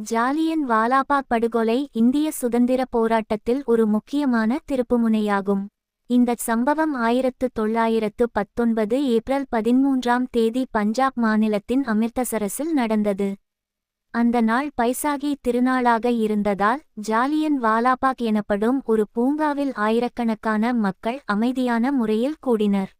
ஜாலியன் வாலாபாக் படுகொலை இந்திய சுதந்திர போராட்டத்தில் ஒரு முக்கியமான திருப்புமுனையாகும். இந்தச் சம்பவம் ஆயிரத்து தொள்ளாயிரத்து பத்தொன்பது ஏப்ரல் பதிமூன்றாம் தேதி பஞ்சாப் மாநிலத்தின் அமிர்தசரஸில் நடந்தது. அந்த நாள் பைசாகி திருநாளாக இருந்ததால் ஜாலியன் வாலாபாக் எனப்படும் ஒரு பூங்காவில் ஆயிரக்கணக்கான மக்கள் அமைதியான முறையில் கூடினர்.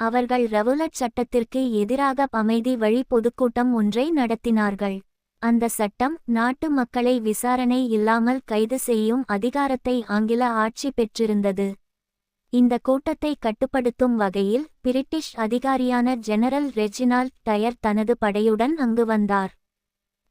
அவர்கள் ரவுலட் சட்டத்திற்கு எதிராக அமைதி வழி பொதுக்கூட்டம் ஒன்றை நடத்தினார்கள். அந்த சட்டம் நாட்டு மக்களை விசாரணை இல்லாமல் கைது செய்யும் அதிகாரத்தை ஆங்கில ஆட்சி பெற்றிருந்தது. இந்த கூட்டத்தை கட்டுப்படுத்தும் வகையில் பிரிட்டிஷ் அதிகாரியான ஜெனரல் ரெஜினால் டயர் தனது படையுடன் அங்கு வந்தார்.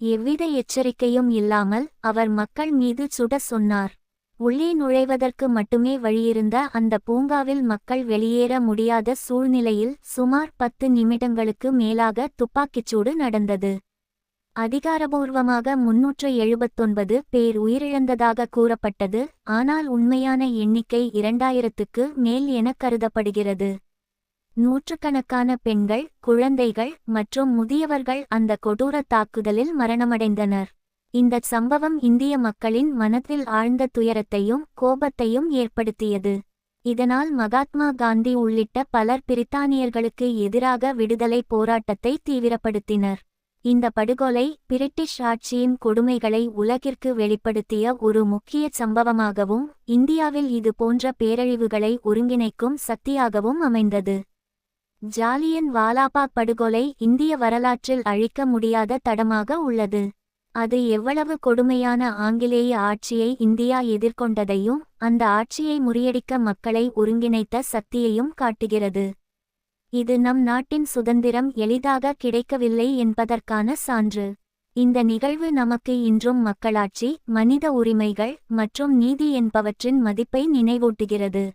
எவ்வித எச்சரிக்கையும் இல்லாமல் அவர் மக்கள் மீது சுட சொன்னார். உள்ளே நுழைவதற்கு மட்டுமே வழியிருந்த அந்த பூங்காவில் மக்கள் வெளியேற முடியாத சூழ்நிலையில் சுமார் பத்து நிமிடங்களுக்கு மேலாக துப்பாக்கிச்சூடு நடந்தது. அதிகாரபூர்வமாக முன்னூற்று எழுபத்தொன்பது பேர் உயிரிழந்ததாக கூறப்பட்டது ஆனால் உண்மையான எண்ணிக்கை இரண்டாயிரத்துக்கு மேல் என கருதப்படுகிறது. நூற்றுக்கணக்கான பெண்கள் குழந்தைகள் மற்றும் முதியவர்கள் அந்த கொடூர தாக்குதலில் மரணமடைந்தனர். இந்தச் சம்பவம் இந்திய மக்களின் மனத்தில் ஆழ்ந்த துயரத்தையும் கோபத்தையும் ஏற்படுத்தியது. இதனால் மகாத்மா காந்தி உள்ளிட்ட பலர் பிரித்தானியர்களுக்கு எதிராக விடுதலை போராட்டத்தை தீவிரப்படுத்தினர். இந்த படுகொலை பிரிட்டிஷ் ஆட்சியின் கொடுமைகளை உலகிற்கு வெளிப்படுத்திய ஒரு முக்கிய சம்பவமாகவும் இந்தியாவில் இது போன்ற பேரழிவுகளை ஒருங்கிணைக்கும் சக்தியாகவும் அமைந்தது. ஜாலியன் வாலாபாக் படுகொலை இந்திய வரலாற்றில் அழிக்க முடியாத தடமாக உள்ளது. அது எவ்வளவு கொடுமையான ஆங்கிலேய ஆட்சியை இந்தியா எதிர்கொண்டதையும் அந்த ஆட்சியை முறியடிக்க மக்களை ஒருங்கிணைத்த சக்தியையும் காட்டுகிறது. இது நம் நாட்டின் சுதந்திரம் எளிதாக கிடைக்கவில்லை என்பதற்கான சான்று. இந்த நிகழ்வு நமக்கு இன்றும் மக்களாட்சி மனித உரிமைகள் மற்றும் நீதி என்பவற்றின் மதிப்பை நினைவூட்டுகிறது.